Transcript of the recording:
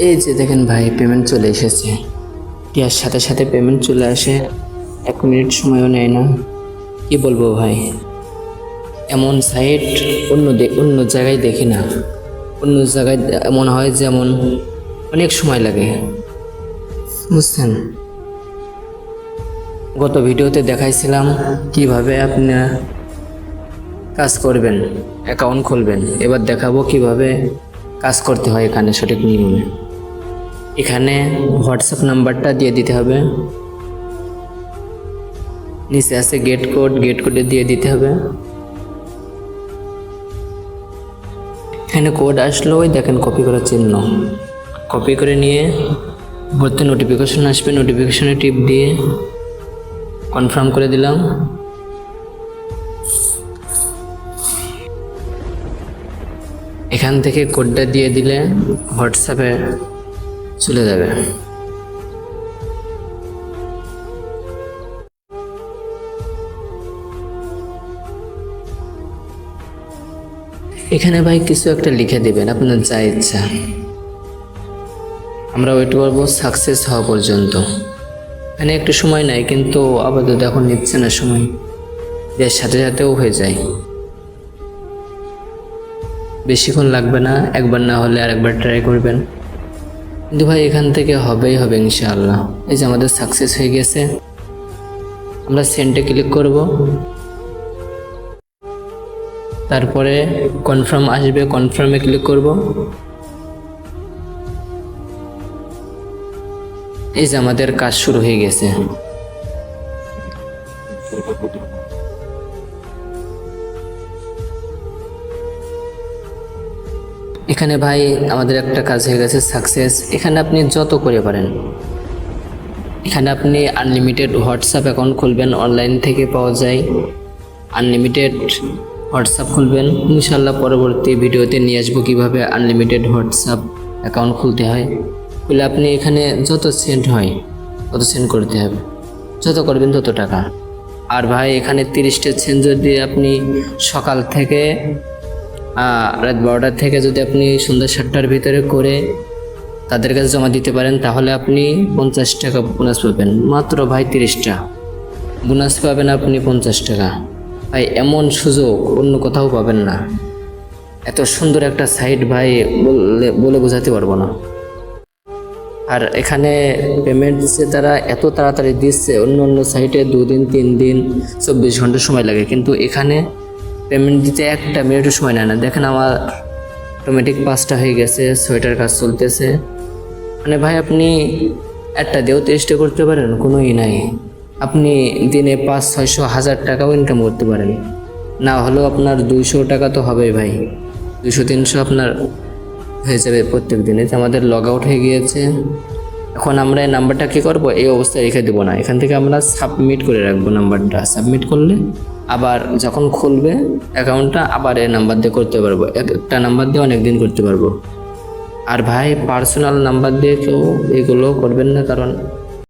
এই যে দেখেন ভাই পেমেন্ট চলে এসেছে। টিয়ার সাথে সাথে পেমেন্ট চলে আসে। এক মিনিট সময়ও নেয় না। কি বলব ভাই? এমন সাইট অন্য অন্য জায়গায় দেখি না। অন্য জায়গায় এমন হয় যেমন অনেক সময় লাগে। বুঝছেন? গত ভিডিওতে দেখাইছিলাম কীভাবে আপনারা কাজ করবেন অ্যাকাউন্ট খুলবেন। এবার দেখাবো কীভাবে কাজ করতে হয় এখানে সঠিক নিয়মে। এখানে হোয়াটসঅ্যাপ নাম্বারটা দিয়ে দিতে হবে। নিচে আছে গেট কোড গেট কোডে দিয়ে দিতে হবে। এখানে কোড আসলো, ওই দেখেন কপি করার চিহ্ন। কপি করে নিয়ে ভর্তি নোটিফিকেশন আসবে নোটিফিকেশনে টিপ দিয়ে কনফার্ম করে দিলাম। এখান থেকে কোডটা দিয়ে দিলে হোয়াটসঅ্যাপে চলে যাবে। এখানে ভাই কিছু একটা লিখে দিবেন, আপনার যা ইচ্ছা। আমরা ওয়েট করব সাকসেস হওয়া পর্যন্ত। এখানে একটু সময় নাই, কিন্তু আপাতত এখন নিচ্ছে না সময়। এর সাথে সাথেও হয়ে যায়। বেশিক্ষণ লাগবে না, একবার না হলে আরেকবার ট্রাই করবেন। কিন্তু ভাই, এখান থেকে হবেই হবে ইনশাআল্লাহ। এই যে আমাদের সাকসেস হয়ে গেছে। আমরা সেন্টে ক্লিক করব। তারপরে কনফার্ম আসবে কনফার্মে ক্লিক করব। এই যে আমাদের কাজ শুরু হয়ে গেছে। এখানে ভাই আমাদের একটা কাজ হয়ে গেছে সাকসেস এখানে আপনি যত করে পারেন। এখানে আপনি আনলিমিটেড হোয়াটসঅ্যাপ অ্যাকাউন্ট খুলবেন অনলাইন থেকে পাওয়া যায়। আনলিমিটেড হোয়াটসঅ্যাপ খুলবেন। ইনশাল্লাহ পরবর্তী ভিডিওতে নিয়ে আসব কীভাবে আনলিমিটেড হোয়াটসঅ্যাপ অ্যাকাউন্ট খুলতে হয়। খুলে আপনি এখানে যত সেন্ড হয়, তত সেন্ড করতে হবে। যত করবেন তত টাকা। আর ভাই এখানে তিরিশটা সেন্ট যদি আপনি সকাল থেকে রাত বারোটার থেকে যদি আপনি সন্ধ্যা সাতটার ভিতরে করে তাদের কাছে জমা দিতে পারেন, তাহলে আপনি পঞ্চাশ টাকা বোনাস পাবেন। মাত্র ভাই তিরিশটা। বোনাস পাবেন আপনি পঞ্চাশ টাকা। ভাই, এমন সুযোগ অন্য কোথাও পাবেন না। এত সুন্দর একটা সাইট ভাই, বললে, বলে বোঝাতে পারব না। আর এখানে পেমেন্ট যে তারা, এত তাড়াতাড়ি দিচ্ছে। অন্য অন্য সাইটে দুদিন তিন দিন চব্বিশ ঘণ্টা সময় লাগে। কিন্তু এখানে পেমেন্ট দিতে একটা মিনিটও সময় নেয় না। দেখেন আমার অটোমেটিক পাঁচটা হয়ে গেছে সোয়েটার কাজ চলতেছে। মানে ভাই, আপনি একটা দিয়েও চেষ্টা করতে পারেন কোনো ই নাই। আপনি দিনে পাঁচ, ছয়শো, হাজার টাকাও ইনকাম করতে পারেন। না হলেও আপনার দুইশো টাকা তো হবেই ভাই। দুশো তিনশো আপনার হয়ে যাবে প্রত্যেক দিনে। আমাদের লগ আউট হয়ে গিয়েছে। এখন আমরা এই নাম্বারটা কী করব? এই অবস্থায় রেখে দেবো না। এখান থেকে আমরা সাবমিট করে রাখব নাম্বারটা সাবমিট করলে আবার যখন খুলবে অ্যাকাউন্টটা আবার এই নাম্বার দিয়ে করতে পারব। এক- একটা নাম্বার দিয়ে অনেক দিন করতে পারব। আর ভাই পার্সোনাল নাম্বার দিয়ে কেউ এগুলো করবেন না কারণ